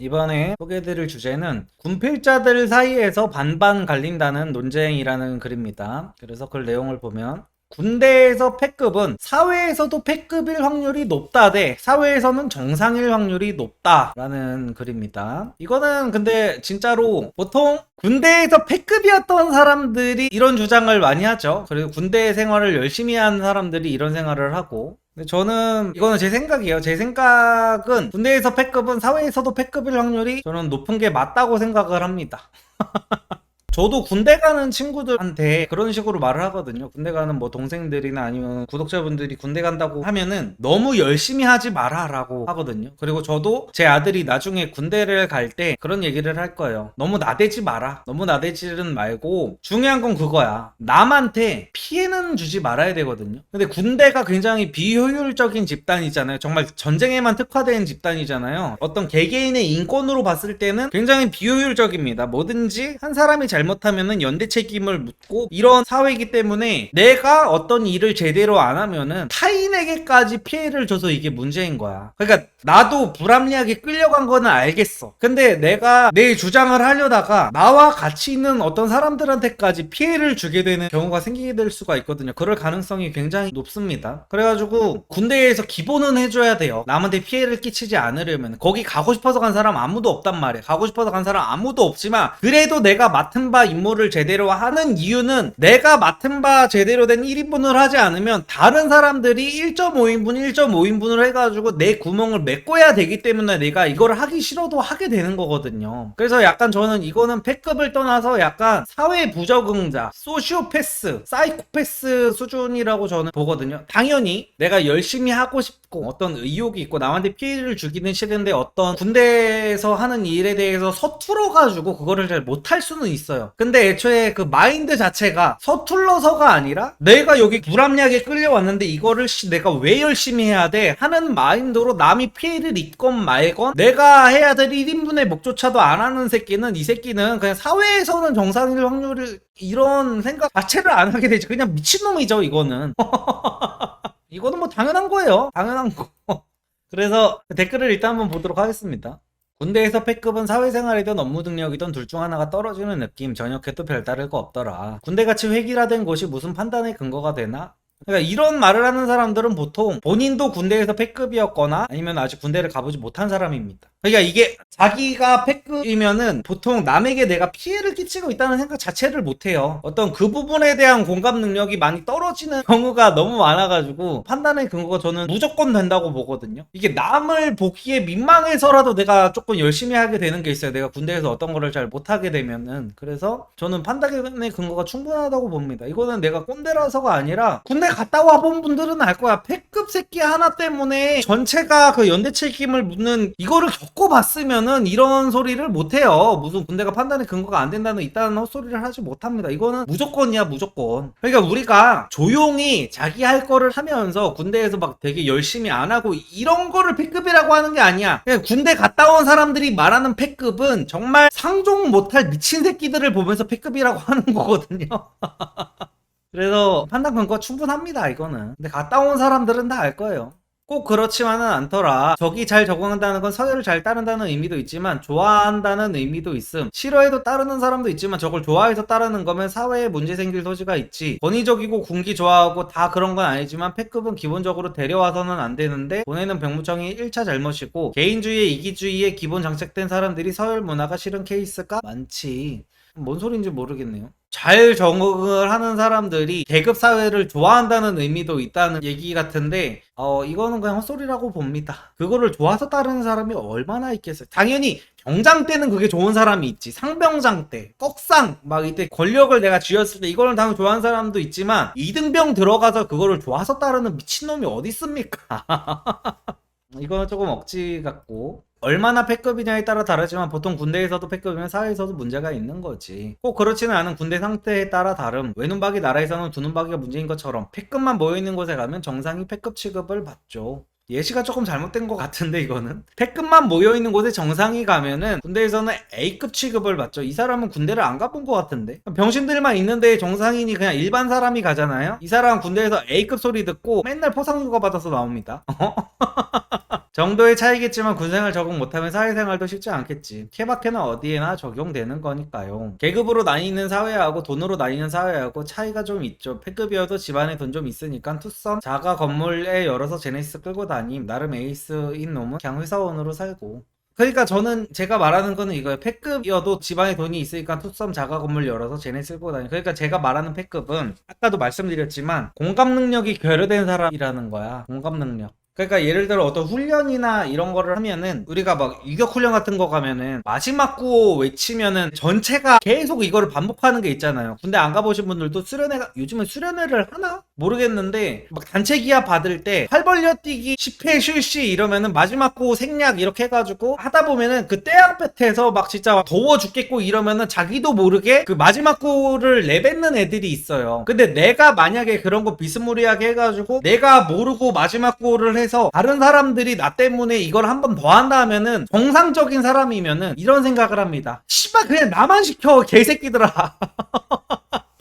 이번에 소개해드릴 주제는 군필자들 사이에서 반반 갈린다는 논쟁이라는 글입니다. 그래서 글 내용을 보면 군대에서 패급은 사회에서도 패급일 확률이 높다 대 사회에서는 정상일 확률이 높다라는 글입니다. 이거는 근데 진짜로 보통 군대에서 패급이었던 사람들이 이런 주장을 많이 하죠. 그리고 군대 생활을 열심히 한 사람들이 이런 생활을 하고 저는 이거는 제 생각이에요. 제 생각은 군대에서 패급은 사회에서도 패급일 확률이 저는 높은 게 맞다고 생각을 합니다. 저도 군대 가는 친구들한테 그런 식으로 말을 하거든요. 군대 가는 뭐 동생들이나 아니면 구독자분들이 군대 간다고 하면은 너무 열심히 하지 마라라고 하거든요. 그리고 저도 제 아들이 나중에 군대를 갈 때 그런 얘기를 할 거예요. 너무 나대지 마라. 너무 나대지는 말고 중요한 건 그거야. 남한테 피해는 주지 말아야 되거든요. 근데 군대가 굉장히 비효율적인 집단이잖아요. 정말 전쟁에만 특화된 집단이잖아요. 어떤 개개인의 인권으로 봤을 때는 굉장히 비효율적입니다. 뭐든지 한 사람이 잘못 하면은 연대 책임을 묻고 이런 사회이기 때문에 내가 어떤 일을 제대로 안 하면은 타인에게까지 피해를 줘서 이게 문제인 거야. 그러니까 나도 불합리하게 끌려간 거는 알겠어. 근데 내가 내 주장을 하려다가 나와 같이 있는 어떤 사람들한테까지 피해를 주게 되는 경우가 생기게 될 수가 있거든요. 그럴 가능성이 굉장히 높습니다. 그래가지고 군대에서 기본은 해줘야 돼요. 남한테 피해를 끼치지 않으려면 거기 가고 싶어서 간 사람 아무도 없단 말이야. 가고 싶어서 간 사람 아무도 없지만 그래도 내가 맡은 바 임무를 제대로 하는 이유는 내가 맡은 바 제대로 된 1인분을 하지 않으면 다른 사람들이 1.5인분, 1.5인분을 해가지고 내 구멍을 메꿔야 되기 때문에 내가 이걸 하기 싫어도 하게 되는 거거든요. 그래서 약간 저는 이거는 패급을 떠나서 약간 사회 부적응자, 소시오패스, 사이코패스 수준이라고 저는 보거든요. 당연히 내가 열심히 하고 싶고 어떤 의욕이 있고 남한테 피해를 주기는 싫은데 어떤 군대에서 하는 일에 대해서 서툴어가지고 그거를 잘 못할 수는 있어요. 근데 애초에 그 마인드 자체가 서툴러서가 아니라 내가 여기 불합리하게 끌려왔는데 이거를 씨, 내가 왜 열심히 해야 돼? 하는 마인드로 남이 피해를 입건 말건 내가 해야 될 1인분의 목조차도 안 하는 새끼는 이 새끼는 그냥 사회에서는 정상일 확률을 이런 생각 자체를 안 하게 되지. 그냥 미친놈이죠, 이거는. 이거는 뭐 당연한 거예요. 당연한 거. 그래서 댓글을 일단 한번 보도록 하겠습니다. 군대에서 패급은 사회생활이든 업무 능력이든 둘 중 하나가 떨어지는 느낌 전역해도 별다를 거 없더라. 군대같이 획일화된 곳이 무슨 판단의 근거가 되나? 그러니까 이런 말을 하는 사람들은 보통 본인도 군대에서 패급이었거나 아니면 아직 군대를 가보지 못한 사람입니다. 그러니까 이게 자기가 패급이면은 보통 남에게 내가 피해를 끼치고 있다는 생각 자체를 못해요. 어떤 그 부분에 대한 공감 능력이 많이 떨어지는 경우가 너무 많아가지고 판단의 근거가 저는 무조건 된다고 보거든요. 이게 남을 보기에 민망해서라도 내가 조금 열심히 하게 되는 게 있어요. 내가 군대에서 어떤 거를 잘 못하게 되면은 그래서 저는 판단의 근거가 충분하다고 봅니다. 이거는 내가 꼰대라서가 아니라 군대 갔다 와본 분들은 알 거야. 패급 새끼 하나 때문에 전체가 그 연대 책임을 묻는 이거를 겪 어봤으면은 이런 소리를 못해요. 무슨 군대가 판단의 근거가 안 된다는 이딴 헛소리를 하지 못합니다. 이거는 무조건이야 무조건. 그러니까 우리가 조용히 자기 할 거를 하면서 군대에서 막 되게 열심히 안 하고 이런 거를 패급이라고 하는 게 아니야. 그냥 군대 갔다 온 사람들이 말하는 패급은 정말 상종 못할 미친 새끼들을 보면서 패급이라고 하는 거거든요. 그래서 판단 근거가 충분합니다, 이거는. 근데 갔다 온 사람들은 다 알 거예요. 꼭 그렇지만은 않더라. 적이 잘 적응한다는 건 서열을 잘 따른다는 의미도 있지만 좋아한다는 의미도 있음. 싫어해도 따르는 사람도 있지만 저걸 좋아해서 따르는 거면 사회에 문제 생길 소지가 있지. 권위적이고 군기 좋아하고 다 그런 건 아니지만 패급은 기본적으로 데려와서는 안 되는데 보내는 병무청이 1차 잘못이고 개인주의에 이기주의에 기본 장착된 사람들이 서열 문화가 싫은 케이스가 많지. 뭔 소리인지 모르겠네요. 잘 적응을 하는 사람들이 계급 사회를 좋아한다는 의미도 있다는 얘기 같은데 어 이거는 그냥 헛소리라고 봅니다. 그거를 좋아서 따르는 사람이 얼마나 있겠어요. 당연히 병장 때는 그게 좋은 사람이 있지. 상병장 때, 꺽상 막 이때 권력을 내가 쥐었을 때 이거를 당연히 좋아하는 사람도 있지만 이등병 들어가서 그거를 좋아서 따르는 미친놈이 어디 있습니까? 이거는 조금 억지 같고 얼마나 패급이냐에 따라 다르지만 보통 군대에서도 패급이면 사회에서도 문제가 있는 거지. 꼭 그렇지는 않은 군대 상태에 따라 다름. 외눈박이 나라에서는 두눈박이가 문제인 것처럼 패급만 모여있는 곳에 가면 정상이 패급 취급을 받죠. 예시가 조금 잘못된 것 같은데 이거는 패급만 모여있는 곳에 정상이 가면은 군대에서는 A급 취급을 받죠 이 사람은 군대를 안 가본 것 같은데 병신들만 있는데 정상인이 그냥 일반 사람이 가잖아요 이 사람 군대에서 A급 소리 듣고 맨날 포상휴가 받아서 나옵니다 정도의 차이겠지만 군생활 적응 못하면 사회생활도 쉽지 않겠지. 케바케는 어디에나 적용되는 거니까요. 계급으로 나뉘는 사회하고 돈으로 나뉘는 사회하고 차이가 좀 있죠. 패급이어도 집안에 돈 좀 있으니까 투썸 자가 건물에 열어서 제네시스 끌고 다님. 나름 에이스인 놈은 그냥 회사원으로 살고. 그러니까 저는 제가 말하는 거는 이거예요. 패급이어도 집안에 돈이 있으니까 투썸 자가 건물 열어서 쟤네 쓸고 다니. 그러니까 제가 말하는 패급은 아까도 말씀드렸지만 공감 능력이 결여된 사람이라는 거야. 공감 능력. 그러니까 예를 들어 어떤 훈련이나 이런 거를 하면은 우리가 막 유격 훈련 같은 거 가면은 마지막 구호 외치면은 전체가 계속 이거를 반복하는 게 있잖아요. 군대 안 가보신 분들도 수련회 가 요즘은 수련회를 하나 모르겠는데 막 단체 기합 받을 때 팔 벌려 뛰기 10회 실시 이러면은 마지막 구호 생략 이렇게 해가지고 하다 보면은 그 떼양볕에서 막 진짜 막 더워 죽겠고 이러면은 자기도 모르게 그 마지막 구호를 내뱉는 애들이 있어요. 근데 내가 만약에 그런 거 비스무리하게 해가지고 내가 모르고 마지막 구호를 해서 다른 사람들이 나 때문에 이걸 한 번 더 한다 하면은 정상적인 사람이면은 이런 생각을 합니다. 씨발 그냥 나만 시켜 개새끼들아.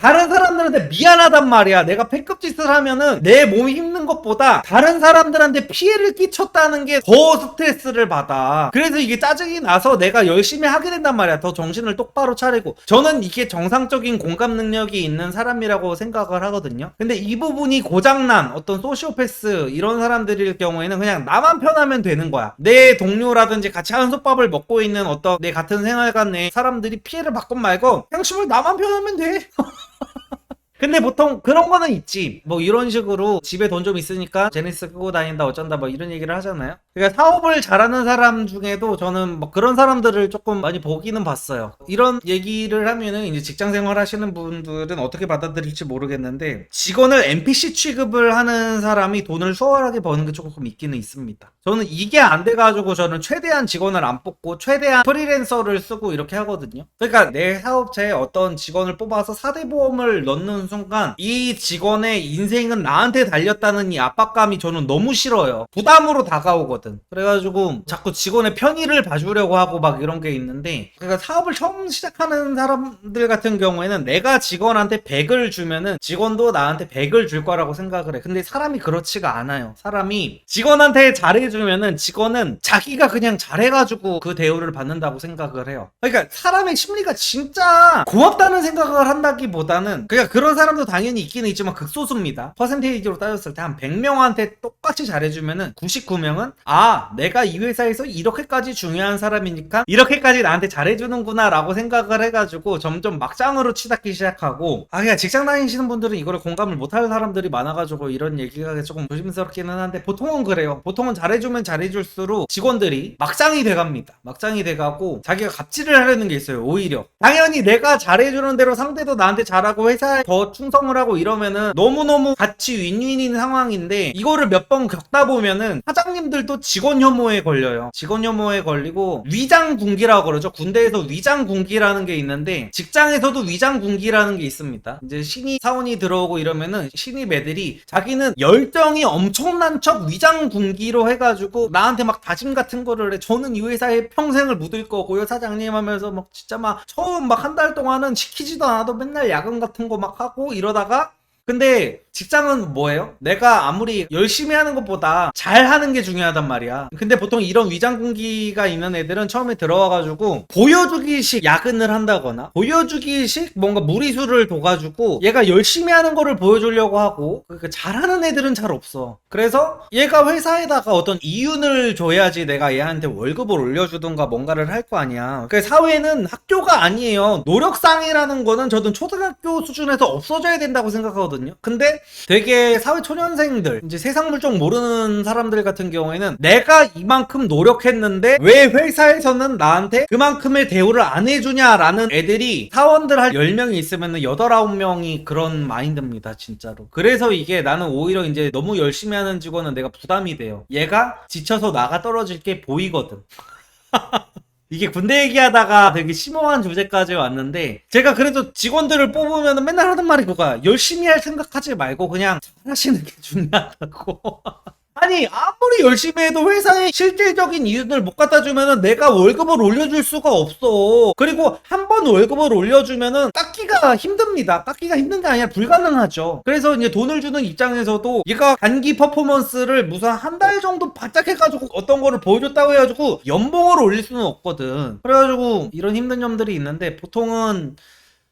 다른 사람들한테 미안하단 말이야. 내가 패급 짓을 하면은 내 몸이 힘든 것보다 다른 사람들한테 피해를 끼쳤다는 게 더 스트레스를 받아. 그래서 이게 짜증이 나서 내가 열심히 하게 된단 말이야. 더 정신을 똑바로 차리고. 저는 이게 정상적인 공감 능력이 있는 사람이라고 생각을 하거든요. 근데 이 부분이 고장난 어떤 소시오패스 이런 사람들일 경우에는 그냥 나만 편하면 되는 거야. 내 동료라든지 같이 한솥밥을 먹고 있는 어떤 내 같은 생활관 내 사람들이 피해를 받건 말건 그냥 씨발 나만 편하면 돼. 근데 보통 그런 거는 있지. 뭐 이런 식으로 집에 돈 좀 있으니까 제네시스 끄고 다닌다 어쩐다 뭐 이런 얘기를 하잖아요. 그러니까 사업을 잘하는 사람 중에도 저는 뭐 그런 사람들을 조금 많이 보기는 봤어요. 이런 얘기를 하면은 이제 직장 생활 하시는 분들은 어떻게 받아들일지 모르겠는데 직원을 NPC 취급을 하는 사람이 돈을 수월하게 버는 게 조금 있기는 있습니다. 저는 이게 안 돼가지고 저는 최대한 직원을 안 뽑고 최대한 프리랜서를 쓰고 이렇게 하거든요. 그러니까 내 사업체에 어떤 직원을 뽑아서 4대 보험을 넣는 순간 이 직원의 인생은 나한테 달렸다는 이 압박감이 저는 너무 싫어요. 부담으로 다가오거든. 그래가지고 자꾸 직원의 편의를 봐주려고 하고 막 이런 게 있는데 그러니까 사업을 처음 시작하는 사람들 같은 경우에는 내가 직원한테 100을 주면은 직원도 나한테 100을 줄 거라고 생각을 해. 근데 사람이 그렇지가 않아요. 사람이 직원한테 잘해주면은 직원은 자기가 그냥 잘해가지고 그 대우를 받는다고 생각을 해요. 그러니까 사람의 심리가 진짜 고맙다는 생각을 한다기보다는 그러니까 사람도 당연히 있기는 있지만 극소수입니다. 퍼센테이지로 따졌을 때 한 100명한테 똑같이 잘해주면은 99명은 아 내가 이 회사에서 이렇게까지 중요한 사람이니까 이렇게까지 나한테 잘해주는구나 라고 생각을 해가지고 점점 막장으로 치닫기 시작하고 아 그냥 직장 다니시는 분들은 이거를 공감을 못할 사람들이 많아가지고 이런 얘기가 조금 조심스럽기는 한데 보통은 그래요. 보통은 잘해주면 잘해줄수록 직원들이 막장이 돼갑니다. 막장이 돼가고 자기가 갑질을 하려는 게 있어요 오히려. 당연히 내가 잘해주는 대로 상대도 나한테 잘하고 회사에 더 충성을 하고 이러면은 너무너무 같이 윈윈인 상황인데 이거를 몇 번 겪다 보면은 사장님들도 직원 혐오에 걸려요. 직원 혐오에 걸리고 위장 군기라고 그러죠. 군대에서 위장 군기라는 게 있는데 직장에서도 위장 군기라는 게 있습니다. 이제 신입 사원이 들어오고 이러면은 신입 애들이 자기는 열정이 엄청난 척 위장 군기로 해가지고 나한테 막 다짐 같은 거를 해. 저는 이 회사에 평생을 묻을 거고요, 사장님 하면서 막 진짜 막 처음 막 한 달 동안은 시키지도 않아도 맨날 야근 같은 거 막 하고 이러다가 근데 직장은 뭐예요? 내가 아무리 열심히 하는 것보다 잘 하는 게 중요하단 말이야. 근데 보통 이런 위장군기가 있는 애들은 처음에 들어와가지고 보여주기식 야근을 한다거나 보여주기식 뭔가 무리수를 둬가지고 얘가 열심히 하는 거를 보여주려고 하고 그러니까 잘하는 애들은 잘 없어. 그래서 얘가 회사에다가 어떤 이윤을 줘야지 내가 얘한테 월급을 올려주든가 뭔가를 할 거 아니야. 그 사회는 학교가 아니에요. 노력상이라는 거는 저는 초등학교 수준에서 없어져야 된다고 생각하거든요. 근데 되게 사회 초년생들, 이제 세상 물정 모르는 사람들 같은 경우에는 내가 이만큼 노력했는데 왜 회사에서는 나한테 그만큼의 대우를 안 해주냐라는 애들이 사원들 한 10명이 있으면 8, 9명이 그런 마인드입니다, 진짜로. 그래서 이게 나는 오히려 이제 너무 열심히 하는 직원은 내가 부담이 돼요. 얘가 지쳐서 나가 떨어질 게 보이거든. 이게 군대 얘기하다가 되게 심오한 주제까지 왔는데 제가 그래도 직원들을 뽑으면 맨날 하는 말이 그거야. 열심히 할 생각하지 말고 그냥 잘하시는 게 중요하다고 아니 아무리 열심히 해도 회사에 실질적인 이윤을 못 갖다 주면은 내가 월급을 올려줄 수가 없어. 그리고 한 번 월급을 올려주면은 깎기가 힘듭니다. 깎기가 힘든 게 아니라 불가능하죠. 그래서 이제 돈을 주는 입장에서도 얘가 단기 퍼포먼스를 무슨 한 달 정도 바짝 해가지고 어떤 거를 보여줬다고 해가지고 연봉을 올릴 수는 없거든. 그래가지고 이런 힘든 점들이 있는데 보통은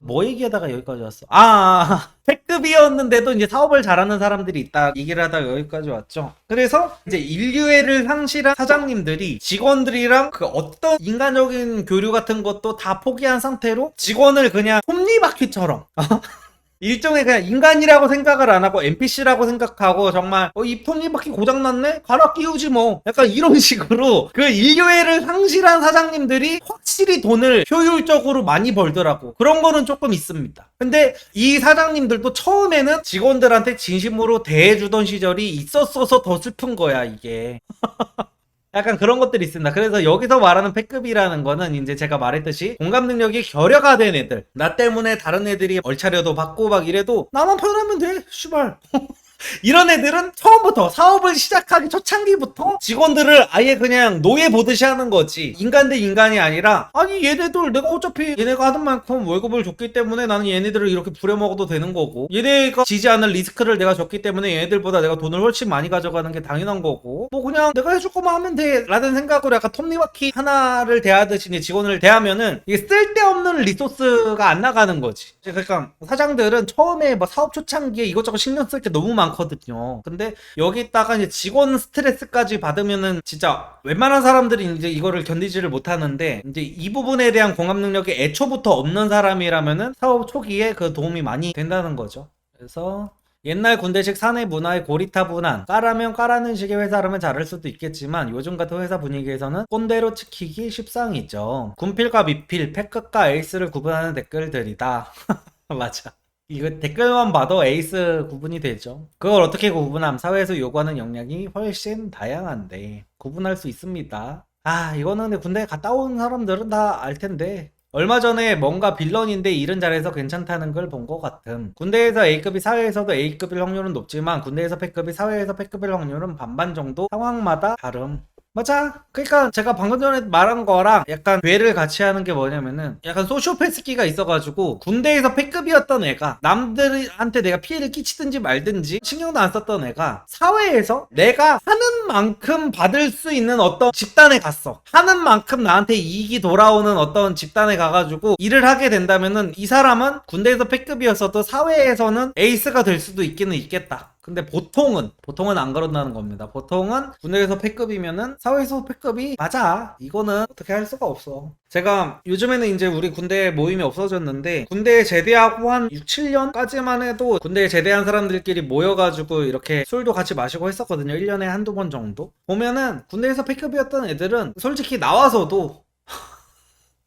뭐 얘기하다가 여기까지 왔어? 아, 패급이었는데도 이제 사업을 잘하는 사람들이 있다 얘기를 하다가 여기까지 왔죠. 그래서 이제 인류애를 상실한 사장님들이 직원들이랑 그 어떤 인간적인 교류 같은 것도 다 포기한 상태로 직원을 그냥 톱니바퀴처럼 일종의 그냥 인간이라고 생각을 안 하고 NPC라고 생각하고 정말 어, 이 톱니바퀴 고장났네? 갈아 끼우지 뭐. 약간 이런 식으로 그 인류애를 상실한 사장님들이 확실히 돈을 효율적으로 많이 벌더라고. 그런 거는 조금 있습니다. 근데 이 사장님들도 처음에는 직원들한테 진심으로 대해주던 시절이 있었어서 더 슬픈 거야 이게 약간 그런 것들이 있습니다. 그래서 여기서 말하는 패급이라는 거는 이제 제가 말했듯이 공감 능력이 결여가 된 애들. 나 때문에 다른 애들이 얼차려도 받고 막 이래도 나만 편하면 돼. 씨발. 이런 애들은 처음부터 사업을 시작하기 초창기부터 직원들을 아예 그냥 노예 보듯이 하는 거지. 인간 대 인간이 아니라 아니 얘네들 내가 어차피 얘네가 하는 만큼 월급을 줬기 때문에 나는 얘네들을 이렇게 부려먹어도 되는 거고 얘네가 지지 않을 리스크를 내가 줬기 때문에 얘네들보다 내가 돈을 훨씬 많이 가져가는 게 당연한 거고 뭐 그냥 내가 해줄 거만 하면 돼 라는 생각으로 약간 톱니바퀴 하나를 대하듯이 이제 직원을 대하면은 이게 쓸데없는 리소스가 안 나가는 거지. 그러니까 사장들은 처음에 뭐 사업 초창기에 이것저것 신경 쓸 게 너무 많 거든요. 근데 여기다가 이제 직원 스트레스까지 받으면은 진짜 웬만한 사람들이 이제 이거를 견디지를 못하는데 이제 이 부분에 대한 공감 능력이 애초부터 없는 사람이라면은 사업 초기에 그 도움이 많이 된다는 거죠. 그래서 옛날 군대식 사내 문화의 고리타분한 까라면 까라는 식의 회사라면 잘할 수도 있겠지만 요즘 같은 회사 분위기에서는 꼰대로 치키기 쉽상이죠. 군필과 미필, 패급과 에이스를 구분하는 댓글들이다. 맞아. 이거 댓글만 봐도 에이스 구분이 되죠. 그걸 어떻게 구분함? 사회에서 요구하는 역량이 훨씬 다양한데 구분할 수 있습니다. 아 이거는 근데 군대 갔다 온 사람들은 다 알 텐데 얼마 전에 뭔가 빌런인데 일은 잘해서 괜찮다는 걸 본 것 같음. 군대에서 A급이 사회에서도 A급일 확률은 높지만 군대에서 B급이 사회에서 B급일 확률은 반반 정도 상황마다 다름. 맞아. 그러니까 제가 방금 전에 말한 거랑 약간 괴를 같이 하는 게 뭐냐면은 약간 소시오패스기가 있어가지고 군대에서 패급이었던 애가 남들한테 내가 피해를 끼치든지 말든지 신경도 안 썼던 애가 사회에서 내가 하는 만큼 받을 수 있는 어떤 집단에 갔어. 하는 만큼 나한테 이익이 돌아오는 어떤 집단에 가가지고 일을 하게 된다면은 이 사람은 군대에서 패급이었어도 사회에서는 에이스가 될 수도 있기는 있겠다. 근데 보통은 보통은 안 그런다는 겁니다. 보통은 군대에서 패급이면은 사회에서 패급이 맞아. 이거는 어떻게 할 수가 없어. 제가 요즘에는 이제 우리 군대 모임이 없어졌는데 군대에 제대하고 한 6, 7년까지만 해도 군대에 제대한 사람들끼리 모여가지고 이렇게 술도 같이 마시고 했었거든요. 1년에 한두 번 정도. 보면은 군대에서 패급이었던 애들은 솔직히 나와서도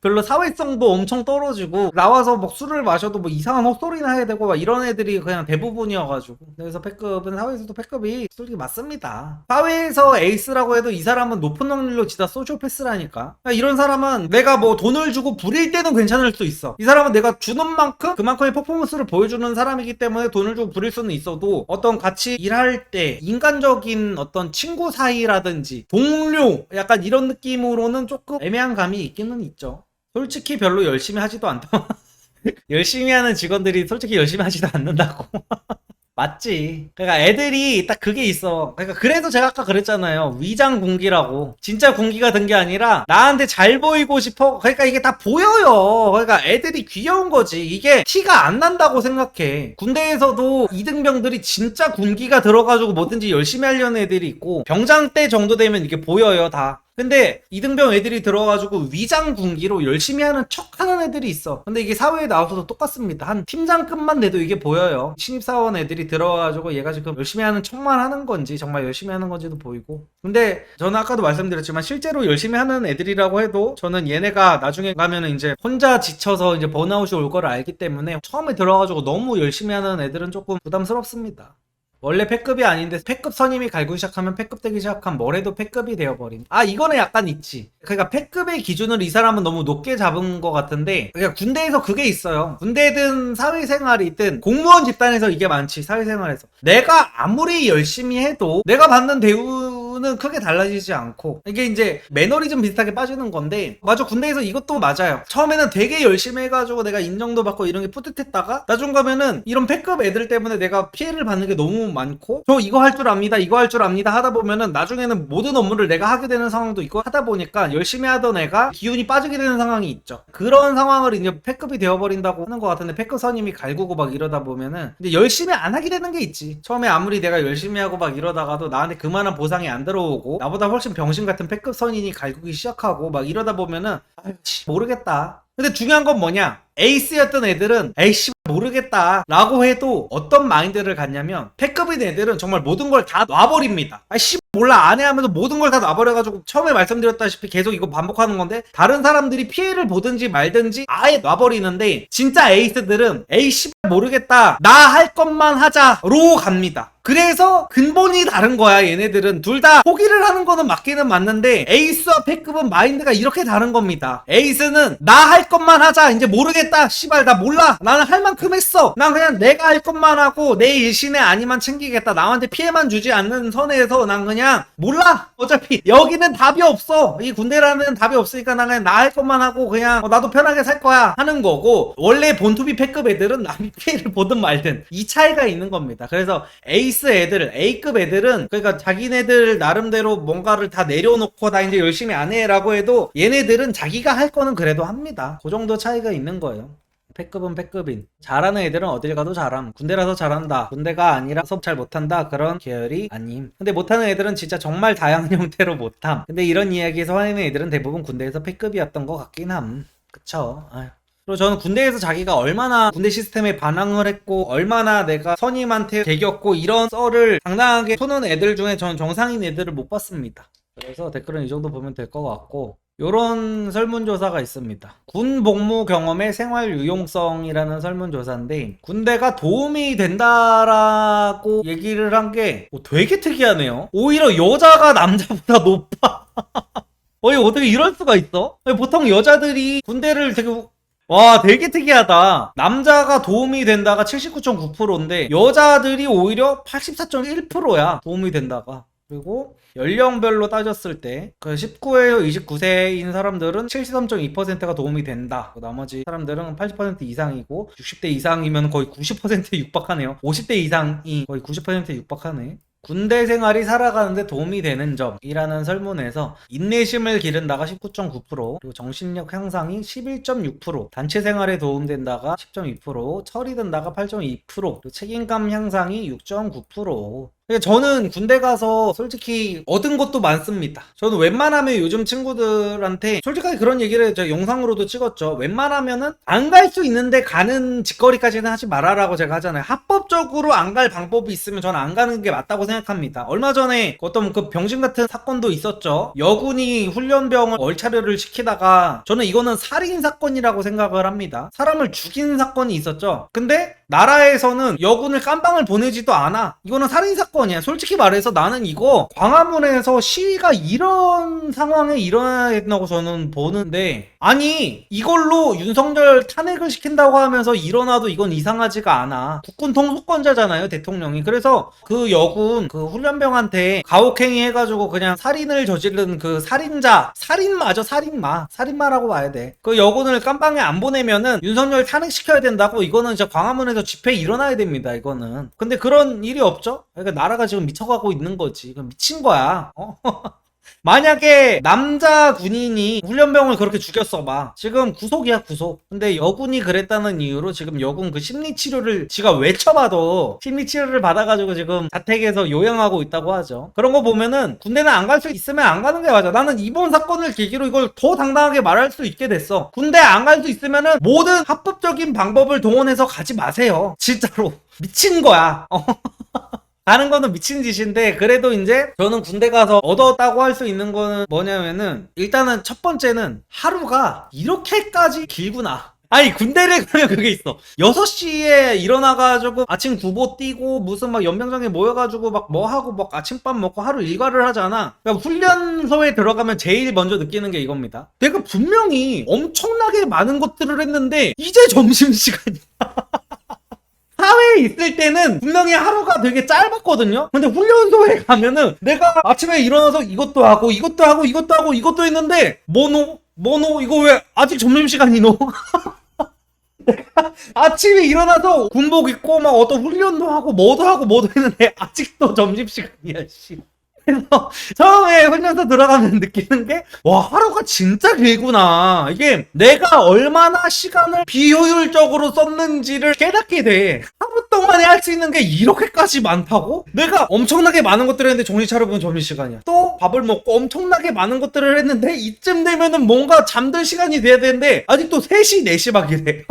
별로 사회성도 엄청 떨어지고 나와서 막 술을 마셔도 뭐 이상한 헛소리나 해야 되고 막 이런 애들이 그냥 대부분이어가지고. 그래서 패급은 사회에서도 패급이 솔직히 맞습니다. 사회에서 에이스라고 해도 이 사람은 높은 확률로 진짜 소시오패스라니까. 그러니까 이런 사람은 내가 뭐 돈을 주고 부릴 때는 괜찮을 수 있어. 이 사람은 내가 주는 만큼 그만큼의 퍼포먼스를 보여주는 사람이기 때문에 돈을 주고 부릴 수는 있어도 어떤 같이 일할 때 인간적인 어떤 친구 사이라든지 동료 약간 이런 느낌으로는 조금 애매한 감이 있기는 있죠 솔직히 별로 열심히 하지도 않다. 열심히 하는 직원들이 솔직히 열심히 하지도 않는다고. 맞지. 그러니까 애들이 딱 그게 있어. 그러니까 그래서 제가 아까 그랬잖아요. 위장 군기라고. 진짜 군기가 든게 아니라 나한테 잘 보이고 싶어. 그러니까 이게 다 보여요. 그러니까 애들이 귀여운 거지. 이게 티가 안 난다고 생각해. 군대에서도 이등병들이 진짜 군기가 들어가지고 뭐든지 열심히 하려는 애들이 있고 병장 때 정도 되면 이게 보여요, 다. 근데 이등병 애들이 들어가지고 위장 군기로 열심히 하는 척 하는 애들이 있어. 근데 이게 사회에 나와서도 똑같습니다. 한 팀장급만 돼도 이게 보여요. 신입사원 애들이 들어가가지고 얘가 지금 열심히 하는 척만 하는 건지 정말 열심히 하는 건지도 보이고. 근데 저는 아까도 말씀드렸지만 실제로 열심히 하는 애들이라고 해도 저는 얘네가 나중에 가면은 이제 혼자 지쳐서 이제 번아웃이 올 거를 알기 때문에 처음에 들어가지고 너무 열심히 하는 애들은 조금 부담스럽습니다. 원래 패급이 아닌데 패급 선임이 갈고 시작하면 패급 되기 시작하면 뭐래도 패급이 되어버린. 아 이거는 약간 있지. 그러니까 패급의 기준을 이 사람은 너무 높게 잡은 것 같은데 그러니까 군대에서 그게 있어요. 군대든 사회생활이든 공무원 집단에서 이게 많지 사회생활에서 내가 아무리 열심히 해도 내가 받는 대우 는 크게 달라지지 않고 이게 이제 매너리즘 비슷하게 빠지는 건데 맞아 군대에서 이것도 맞아요. 처음에는 되게 열심히 해가지고 내가 인정도 받고 이런 게 뿌듯했다가 나중 가면은 이런 패급 애들 때문에 내가 피해를 받는 게 너무 많고 저 이거 할 줄 압니다 이거 할 줄 압니다 하다 보면은 나중에는 모든 업무를 내가 하게 되는 상황도 있고 하다 보니까 열심히 하던 애가 기운이 빠지게 되는 상황이 있죠 그런 상황을 이제 패급이 되어버린다고 하는 것 같은데 패급 선임이 갈구고 막 이러다 보면은 이제 열심히 안 하게 되는 게 있지 처음에 아무리 내가 열심히 하고 막 이러다가도 나한테 그만한 보상이 안 들어오고 나보다 훨씬 병신 같은 패급 선임이 갈구기 시작하고 막 이러다 보면은 아유 씨, 모르겠다. 근데 중요한 건 뭐냐 에이스였던 애들은 에이씨 모르겠다 라고 해도 어떤 마인드를 갖냐면 패급인 애들은 정말 모든 걸 다 놔버립니다. 아씨 몰라. 안 해 하면서 모든 걸 다 놔버려가지고 처음에 말씀드렸다시피 계속 이거 반복하는 건데 다른 사람들이 피해를 보든지 말든지 아예 놔버리는데 진짜 에이스들은 에이씨 모르겠다. 나 할 것만 하자로 갑니다. 그래서 근본이 다른 거야 얘네들은. 둘 다 포기를 하는 거는 맞기는 맞는데 에이스와 패급은 마인드가 이렇게 다른 겁니다. 에이스는 나 할 것만 하자. 이제 모르겠다 씨발 나 몰라. 나는 할 만큼 했어. 난 그냥 내가 할 것만 하고 내 일신의 아니만 챙기겠다. 남한테 피해만 주지 않는 선에서 난 그냥 몰라. 어차피 여기는 답이 없어. 이 군대라는 답이 없으니까 난 그냥 나 할 것만 하고 그냥 어, 나도 편하게 살 거야 하는 거고 원래 본투비 패급 애들은 남이 피해를 보든 말든 이 차이가 있는 겁니다. 그래서 에이스 애들 A급 애들은 그러니까 자기네들 나름대로 뭔가를 다 내려놓고 다 이제 열심히 안 해라고 해도 얘네들은 자기가 할 거는 그래도 합니다. 그 정도 차이가 있는 거예요 패급은 패급인. 잘하는 애들은 어딜 가도 잘함. 군대라서 잘한다. 군대가 아니라서 잘 못한다. 그런 계열이 아님. 근데 못하는 애들은 진짜 정말 다양한 형태로 못함. 근데 이런 이야기에서 화내는 애들은 대부분 군대에서 패급이었던 것 같긴 함. 그쵸? 아휴. 그리고 저는 군대에서 자기가 얼마나 군대 시스템에 반항을 했고 얼마나 내가 선임한테 개겼고 이런 썰을 당당하게 쏘는 애들 중에 저는 정상인 애들을 못 봤습니다. 그래서 댓글은 이 정도 보면 될 것 같고 요런 설문조사가 있습니다. 군 복무 경험의 생활 유용성이라는 설문조사인데 군대가 도움이 된다라고 얘기를 한 게 되게 특이하네요. 오히려 여자가 남자보다 높아. 어이 어떻게 이럴 수가 있어? 보통 여자들이 군대를 되게 와 되게 특이하다. 남자가 도움이 된다가 79.9%인데 여자들이 오히려 84.1%야 도움이 된다가. 그리고 연령별로 따졌을 때 그 19에서 29세인 사람들은 73.2%가 도움이 된다. 그 나머지 사람들은 80% 이상이고 60대 이상이면 거의 90%에 육박하네요. 50대 이상이 거의 90%에 육박하네. 군대 생활이 살아가는데 도움이 되는 점이라는 설문에서 인내심을 기른다가 19.9% 그리고 정신력 향상이 11.6% 단체 생활에 도움된다가 10.2% 철이 든다가 8.2% 그리고 책임감 향상이 6.9% 그러니까 저는 군대 가서 솔직히 얻은 것도 많습니다. 저는 웬만하면 요즘 친구들한테 솔직하게 그런 얘기를 제가 영상으로도 찍었죠. 웬만하면은 안 갈 수 있는데 가는 짓거리까지는 하지 말아라고 제가 하잖아요. 합법적으로 안 갈 방법이 있으면 저는 안 가는 게 맞다고 생각합니다. 얼마 전에 어떤 그 병신 같은 사건도 있었죠. 여군이 훈련병을 얼차려를 시키다가 저는 이거는 살인 사건이라고 생각을 합니다. 사람을 죽인 사건이 있었죠. 근데 나라에서는 여군을 깜방을 보내지도 않아. 이거는 살인 사건이야. 솔직히 말해서 나는 이거 광화문에서 시위가 이런 상황에 일어나야 된다고 저는 보는데 아니 이걸로 윤석열 탄핵을 시킨다고 하면서 일어나도 이건 이상하지가 않아. 국군 통수권자잖아요 대통령이. 그래서 그 여군 그 훈련병한테 가혹행위 해가지고 그냥 살인을 저지른 그 살인자 살인마죠 살인마 살인마라고 봐야 돼. 그 여군을 깜방에 안 보내면은 윤석열 탄핵시켜야 된다고 이거는 진짜 광화문에서 집회 일어나야 됩니다 이거는. 근데 그런 일이 없죠. 그러니까 나라가 지금 미쳐가고 있는 거지. 이거 미친 거야. 어? 만약에 남자 군인이 훈련병을 그렇게 죽였어 봐. 지금 구속이야 구속. 근데 여군이 그랬다는 이유로 지금 여군 그 심리치료를 지가 외쳐봐도 심리치료를 받아가지고 지금 자택에서 요양하고 있다고 하죠. 그런 거 보면은 군대는 안 갈 수 있으면 안 가는 게 맞아. 나는 이번 사건을 계기로 이걸 더 당당하게 말할 수 있게 됐어. 군대 안 갈 수 있으면은 모든 합법적인 방법을 동원해서 가지 마세요. 진짜로. 미친 거야. 어. 가는 거는 미친 짓인데 그래도 이제 저는 군대 가서 얻었다고 할 수 있는 거는 뭐냐면은 일단은 첫 번째는 하루가 이렇게까지 길구나. 아니 군대를 가면 그게 있어. 6시에 일어나가지고 아침 구보 뛰고 무슨 막 연병장에 모여가지고 막 뭐 하고 막 아침밥 먹고 하루 일과를 하잖아. 그러니까 훈련소에 들어가면 제일 먼저 느끼는 게 이겁니다. 내가 분명히 엄청나게 많은 것들을 했는데 이제 점심시간이야 사회에 있을 때는 분명히 하루가 되게 짧았거든요. 근데 훈련소에 가면은 내가 아침에 일어나서 이것도 하고 이것도 하고 이것도 하고 이것도 했는데 뭐노? 뭐노? 이거 왜 아직 점심시간이노? 아침에 일어나서 군복 입고 막 어떤 훈련도 하고 뭐도 하고 뭐도 했는데 아직도 점심시간이야 씨. 그래서 처음에 훈련소 들어가면 느끼는 게 와 하루가 진짜 길구나. 이게 내가 얼마나 시간을 비효율적으로 썼는지를 깨닫게 돼. 하루 동안에 할 수 있는 게 이렇게까지 많다고? 내가 엄청나게 많은 것들을 했는데 정신 차려보면 점심시간이야. 또 밥을 먹고 엄청나게 많은 것들을 했는데 이쯤 되면은 뭔가 잠들 시간이 돼야 되는데 아직도 3시 4시 막 이래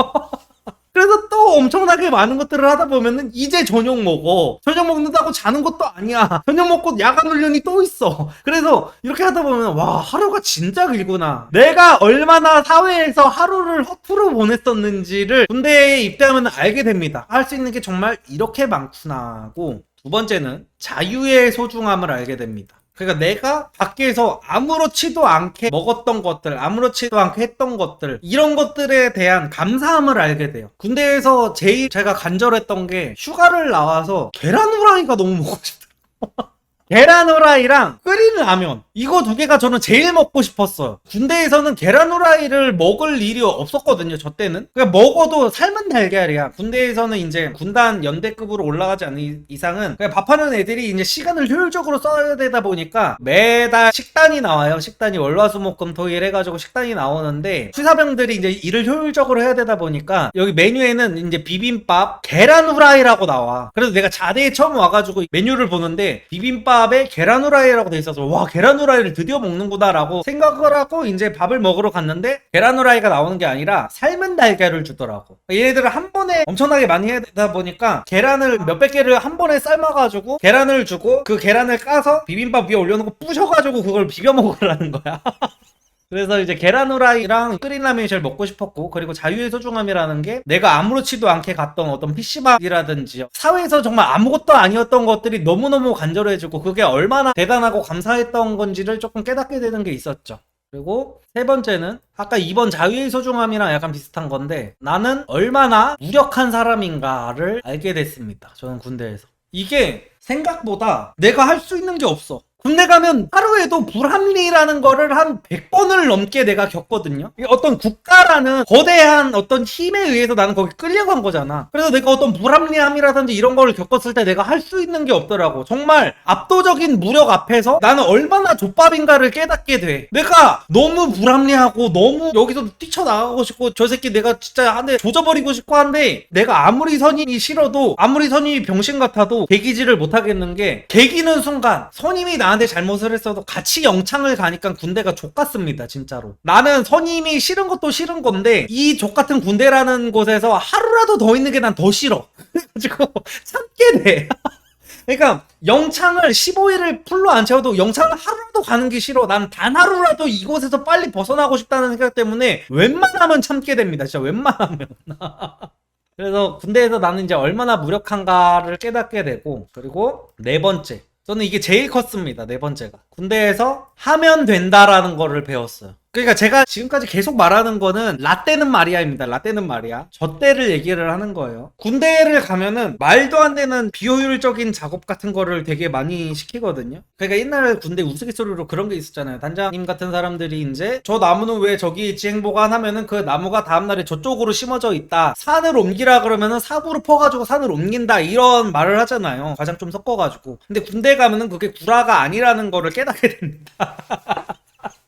그래서 또 엄청나게 많은 것들을 하다 보면은 이제 저녁 먹어. 저녁 먹는다고 자는 것도 아니야. 저녁 먹고 야간 훈련이 또 있어. 그래서 이렇게 하다 보면 와 하루가 진짜 길구나. 내가 얼마나 사회에서 하루를 허투루 보냈었는지를 군대에 입대하면 알게 됩니다. 할 수 있는 게 정말 이렇게 많구나 하고 두 번째는 자유의 소중함을 알게 됩니다. 그러니까 내가 밖에서 아무렇지도 않게 먹었던 것들, 아무렇지도 않게 했던 것들, 이런 것들에 대한 감사함을 알게 돼요. 군대에서 제일 제가 간절했던 게 휴가를 나와서 계란 후라이가 너무 먹고 싶더라고요. 계란 후라이랑 끓인 라면. 이거 두 개가 저는 제일 먹고 싶었어요. 군대에서는 계란 후라이를 먹을 일이 없었거든요 저 때는. 그냥 먹어도 삶은 달걀이야. 군대에서는 이제 군단 연대급으로 올라가지 않는 이상은 그냥 밥하는 애들이 이제 시간을 효율적으로 써야 되다 보니까 매달 식단이 나와요. 식단이 월화수목금토일 해가지고 식단이 나오는데 수사병들이 이제 일을 효율적으로 해야 되다 보니까 여기 메뉴에는 이제 비빔밥 계란 후라이라고 나와. 그래서 내가 자대에 처음 와가지고 메뉴를 보는데 비빔밥 밥에 계란 후라이라고 돼 있어서 와 계란 후라이를 드디어 먹는구나라고 생각을 하고 이제 밥을 먹으러 갔는데 계란 후라이가 나오는 게 아니라 삶은 달걀을 주더라고. 얘네들은 한 번에 엄청나게 많이 해다 보니까 계란을 몇백 개를 한 번에 삶아가지고 계란을 주고 그 계란을 까서 비빔밥 위에 올려놓고 부셔가지고 그걸 비벼 먹으라는 거야. 그래서 이제 계란 후라이랑 끓인 라면이 제일 먹고 싶었고 그리고 자유의 소중함이라는 게 내가 아무렇지도 않게 갔던 어떤 PC방이라든지 사회에서 정말 아무것도 아니었던 것들이 너무너무 간절해지고 그게 얼마나 대단하고 감사했던 건지를 조금 깨닫게 되는 게 있었죠. 그리고 세 번째는 아까 2번 자유의 소중함이랑 약간 비슷한 건데 나는 얼마나 무력한 사람인가를 알게 됐습니다. 저는 군대에서. 이게 생각보다 내가 할 수 있는 게 없어. 군대 가면 하루에도 불합리라는 거를 한 100번을 넘게 내가 겪거든요. 어떤 국가라는 거대한 어떤 힘에 의해서 나는 거기 끌려간 거잖아. 그래서 내가 어떤 불합리함이라든지 이런 거를 겪었을 때 내가 할 수 있는 게 없더라고. 정말 압도적인 무력 앞에서 나는 얼마나 족밥인가를 깨닫게 돼. 내가 너무 불합리하고 너무 여기서 뛰쳐나가고 싶고 저 새끼 내가 진짜 한 대 조져버리고 싶고 한데 내가 아무리 선임이 싫어도 아무리 선임이 병신 같아도 개기지를 못하겠는 게 개기는 순간 선임이 나 나한테 잘못을 했어도 같이 영창을 가니까 군대가 족같습니다 진짜로 나는 선임이 싫은 것도 싫은 건데 이 족같은 군대라는 곳에서 하루라도 더 있는 게 난 더 싫어 그래가지고 참게 돼 그러니까 영창을 15일을 풀로 안 채워도 영창을 하루라도 가는 게 싫어. 난 단 하루라도 이곳에서 빨리 벗어나고 싶다는 생각 때문에 웬만하면 참게 됩니다. 진짜 웬만하면. 그래서 군대에서 나는 이제 얼마나 무력한가를 깨닫게 되고 그리고 네 번째 저는 이게 제일 컸습니다. 네 번째가. 군대에서 하면 된다라는 거를 배웠어요. 그러니까 제가 지금까지 계속 말하는 거는 라떼는 마리아입니다. 라떼는 마리아. 저 때를 얘기를 하는 거예요. 군대를 가면은 말도 안 되는 비효율적인 작업 같은 거를 되게 많이 시키거든요. 그러니까 옛날에 군대 우스갯소리로 그런 게 있었잖아요. 단장님 같은 사람들이 이제 저 나무는 왜 저기 지행보관 하면은 그 나무가 다음날에 저쪽으로 심어져 있다. 산을 옮기라 그러면은 삽으로 퍼가지고 산을 옮긴다. 이런 말을 하잖아요. 과장 좀 섞어가지고. 근데 군대 가면은 그게 구라가 아니라는 거를 깨닫게 됩니다.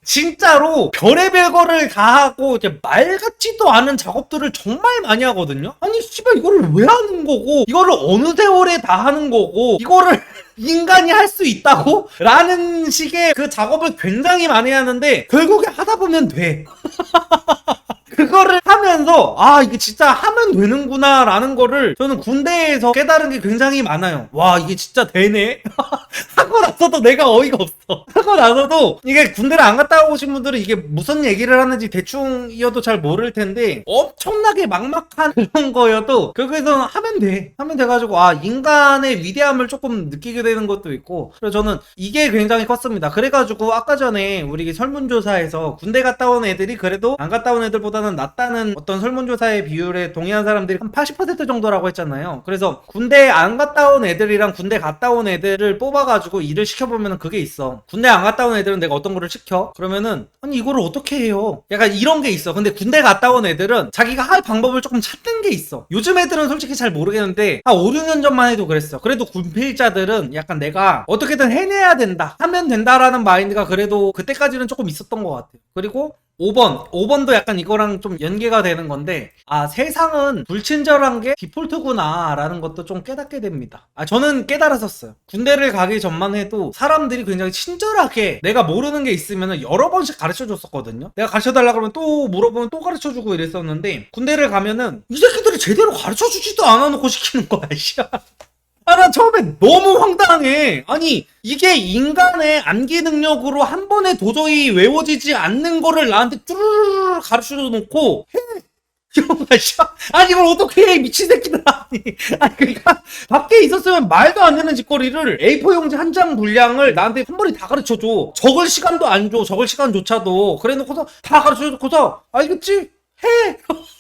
진짜로 별의별 거를 다 하고 이제 말 같지도 않은 작업들을 정말 많이 하거든요. 아니 씨발 이거를 왜 하는 거고 이거를 어느 세월에 다 하는 거고 이거를 인간이 할 수 있다고? 라는 식의 그 작업을 굉장히 많이 하는데 결국에 하다 보면 돼. 그거를 하면서 아 이게 진짜 하면 되는구나 라는 거를 저는 군대에서 깨달은 게 굉장히 많아요 와 이게 진짜 되네 하고 나서도 내가 어이가 없어. 하고 나서도 이게 군대를 안 갔다 오신 분들은 이게 무슨 얘기를 하는지 대충이어도 잘 모를 텐데 엄청나게 막막한 그런 거여도 거기서 하면 돼. 하면 돼가지고 아 인간의 위대함을 조금 느끼게 되는 것도 있고 그래서 저는 이게 굉장히 컸습니다. 그래가지고 아까 전에 우리 설문조사에서 군대 갔다 온 애들이 그래도 안 갔다 온 애들보다는 낫다는 어떤 설문조사의 비율에 동의한 사람들이 한 80% 정도라고 했잖아요. 그래서 군대 안 갔다 온 애들이랑 군대 갔다 온 애들을 뽑아가지고 일을 시켜보면 그게 있어. 군대 안 갔다 온 애들은 내가 어떤 거를 시켜? 그러면은 아니 이거를 어떻게 해요? 약간 이런 게 있어. 근데 군대 갔다 온 애들은 자기가 할 방법을 조금 찾는 게 있어. 요즘 애들은 솔직히 잘 모르겠는데 한 5, 6년 전만 해도 그랬어. 그래도 군필자들은 약간 내가 어떻게든 해내야 된다. 하면 된다라는 마인드가 그래도 그때까지는 조금 있었던 것 같아요. 그리고 5번. 5번도 약간 이거랑 좀 연계가 되는 건데, 아, 세상은 불친절한 게 디폴트구나, 라는 것도 좀 깨닫게 됩니다. 아, 저는 깨달았었어요. 군대를 가기 전만 해도 사람들이 굉장히 친절하게 내가 모르는 게 있으면 여러 번씩 가르쳐 줬었거든요. 내가 가르쳐 달라 그러면 또 물어보면 또 가르쳐 주고 이랬었는데, 군대를 가면은 이 새끼들이 제대로 가르쳐 주지도 않아 놓고 시키는 거야, 씨. 아, 나 처음에 너무 황당해. 아니, 이게 인간의 암기 능력으로 한 번에 도저히 외워지지 않는 거를 나한테 쭈르르 가르쳐 놓고, 해. 아니, 이걸 어떻게 해, 미친 새끼들. 아니, 그니까, 밖에 있었으면 말도 안 되는 짓거리를 A4 용지 한 장 분량을 나한테 한 번에 다 가르쳐 줘. 적을 시간도 안 줘. 적을 시간조차도. 그래 놓고서 다 가르쳐 놓고서, 알겠지? 해!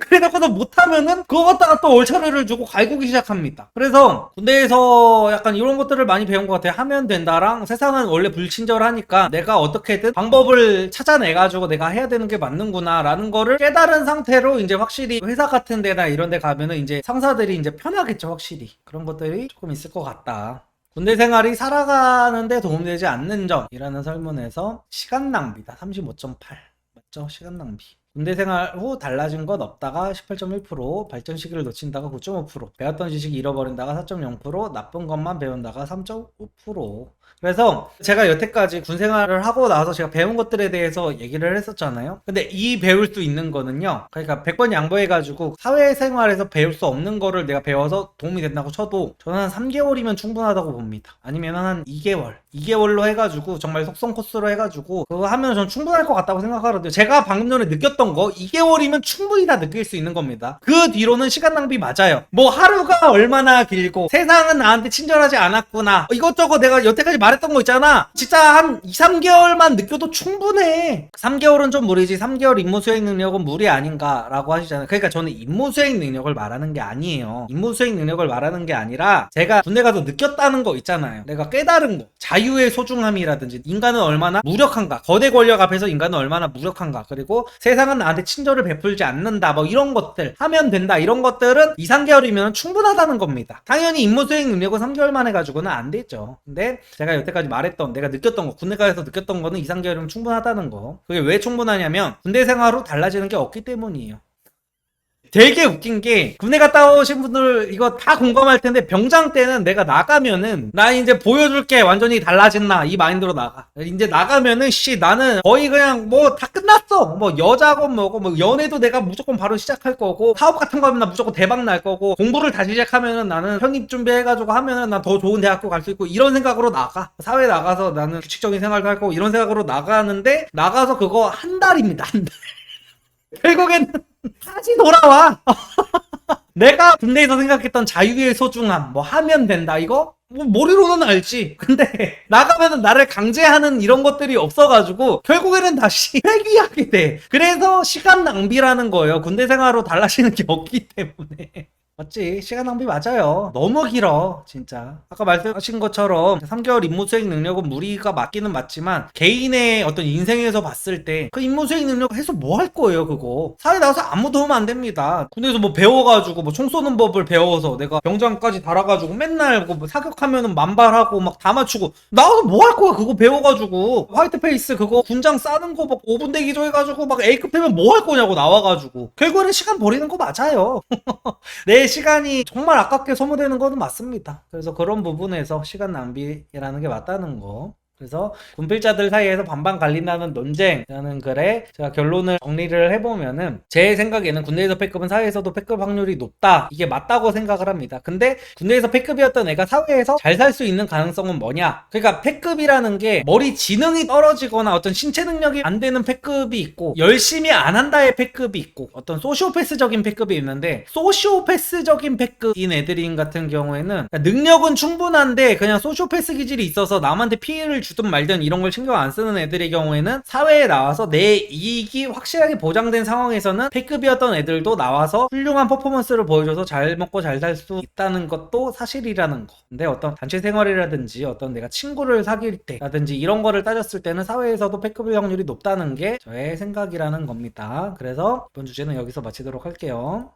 그래놓고서 못하면은 그거 갖다가 또 월차료를 주고 갈구기 시작합니다. 그래서 군대에서 약간 이런 것들을 많이 배운 것 같아요. 하면 된다랑 세상은 원래 불친절하니까 내가 어떻게든 방법을 찾아내가지고 내가 해야 되는 게 맞는구나 라는 거를 깨달은 상태로 이제 확실히 회사 같은 데나 이런 데 가면은 이제 상사들이 이제 편하겠죠, 확실히. 그런 것들이 조금 있을 것 같다. 군대 생활이 살아가는데 도움되지 않는 점이라는 설문에서 시간 낭비다. 35.8. 맞죠? 시간 낭비. 군대 생활 후 달라진 것 없다가 18.1%, 발전 시기를 놓친다가 9.5%, 배웠던 지식 잃어버린다가 4.0%, 나쁜 것만 배운다가 3.5%. 그래서 제가 여태까지 군 생활을 하고 나서 제가 배운 것들에 대해서 얘기를 했었잖아요. 근데 이 배울 수 있는 거는요. 그러니까 100번 양보해가지고 사회생활에서 배울 수 없는 거를 내가 배워서 도움이 된다고 쳐도 저는 한 3개월이면 충분하다고 봅니다. 아니면 한 2개월. 2개월로 해가지고 정말 속성 코스로 해가지고 그거 하면 저는 충분할 것 같다고 생각하거든요. 제가 방금 전에 느꼈던 거 2개월이면 충분히 다 느낄 수 있는 겁니다. 그 뒤로는 시간 낭비 맞아요. 뭐 하루가 얼마나 길고 세상은 나한테 친절하지 않았구나. 이것저것 내가 여태까지 말했던 거 있잖아. 진짜 한 2, 3개월만 느껴도 충분해. 3개월은 좀 무리지. 3개월 임무 수행 능력은 무리 아닌가라고 하시잖아요. 그러니까 저는 임무 수행 능력을 말하는 게 아니에요. 임무 수행 능력을 말하는 게 아니라 제가 군대 가서 느꼈다는 거 있잖아요. 내가 깨달은 거. 자유의 소중함이라든지 인간은 얼마나 무력한가. 거대 권력 앞에서 인간은 얼마나 무력한가. 그리고 세상은 나한테 친절을 베풀지 않는다. 뭐 이런 것들 하면 된다. 이런 것들은 2, 3개월이면 충분하다는 겁니다. 당연히 임무 수행 능력은 3개월 만에 가지고는 안 되죠. 근데 제가 여태까지 말했던 내가 느꼈던 거 군대 가서 느꼈던 거는 2, 3개월이면 충분하다는 거. 그게 왜 충분하냐면 군대 생활 후 달라지는 게 없기 때문이에요. 되게 웃긴 게 군대 갔다 오신 분들 이거 다 공감할 텐데 병장 때는 내가 나가면은 나 이제 보여줄 게 완전히 달라진다 이 마인드로 나가. 이제 나가면은 씨 나는 거의 그냥 뭐 다 끝났어. 뭐 여자고 뭐고 뭐 연애도 내가 무조건 바로 시작할 거고 사업 같은 거 하면 나 무조건 대박 날 거고 공부를 다시 시작하면은 나는 편입 준비해가지고 하면은 난 더 좋은 대학교 갈 수 있고 이런 생각으로 나가. 사회 나가서 나는 규칙적인 생활도 할 거고 이런 생각으로 나가는데 나가서 그거 한 달입니다 한 달. 결국에는 다시 돌아와. 내가 군대에서 생각했던 자유의 소중함, 뭐 하면 된다, 이거? 뭐 머리로는 알지. 근데 나가면은 나를 강제하는 이런 것들이 없어가지고 결국에는 다시 회귀하게 돼. 그래서 시간 낭비라는 거예요. 군대 생활로 달라지는 게 없기 때문에. 맞지? 시간 낭비 맞아요. 너무 길어, 진짜. 아까 말씀하신 것처럼 3개월 임무 수행 능력은 무리가 맞기는 맞지만 개인의 어떤 인생에서 봤을 때 그 임무 수행 능력 해서 뭐 할 거예요, 그거. 사회 나가서 아무 도움 안 됩니다. 군대에서 뭐 배워가지고 뭐 총 쏘는 법을 배워서 내가 병장까지 달아가지고 맨날 뭐 사격하면은 만발하고 막 다 맞추고 나가서 뭐 할 거야, 그거 배워가지고. 화이트 페이스 그거 군장 싸는 거 막 5분 대기조 해가지고 막 A급 되면 뭐 할 거냐고 나와가지고. 결국에는 시간 버리는 거 맞아요. 내 시간이 정말 아깝게 소모되는 거는 맞습니다. 그래서 그런 부분에서 시간 낭비라는 게 맞다는 거. 그래서 군필자들 사이에서 반반 갈린다는 논쟁이라는 글에 제가 결론을 정리를 해보면은 제 생각에는 군대에서 패급은 사회에서도 패급 확률이 높다 이게 맞다고 생각을 합니다. 근데 군대에서 패급이었던 애가 사회에서 잘 살 수 있는 가능성은 뭐냐? 그러니까 패급이라는 게 머리 지능이 떨어지거나 어떤 신체 능력이 안 되는 패급이 있고 열심히 안 한다의 패급이 있고 어떤 소시오패스적인 패급이 있는데 소시오패스적인 패급인 애들인 같은 경우에는 그러니까 능력은 충분한데 그냥 소시오패스 기질이 있어서 남한테 피해를 주든 말든 이런 걸 신경 안 쓰는 애들의 경우에는 사회에 나와서 내 이익이 확실하게 보장된 상황에서는 패급이었던 애들도 나와서 훌륭한 퍼포먼스를 보여줘서 잘 먹고 잘 살 수 있다는 것도 사실이라는 거. 근데 어떤 단체 생활이라든지 어떤 내가 친구를 사귈 때라든지 이런 거를 따졌을 때는 사회에서도 패급일 확률이 높다는 게 저의 생각이라는 겁니다. 그래서 이번 주제는 여기서 마치도록 할게요.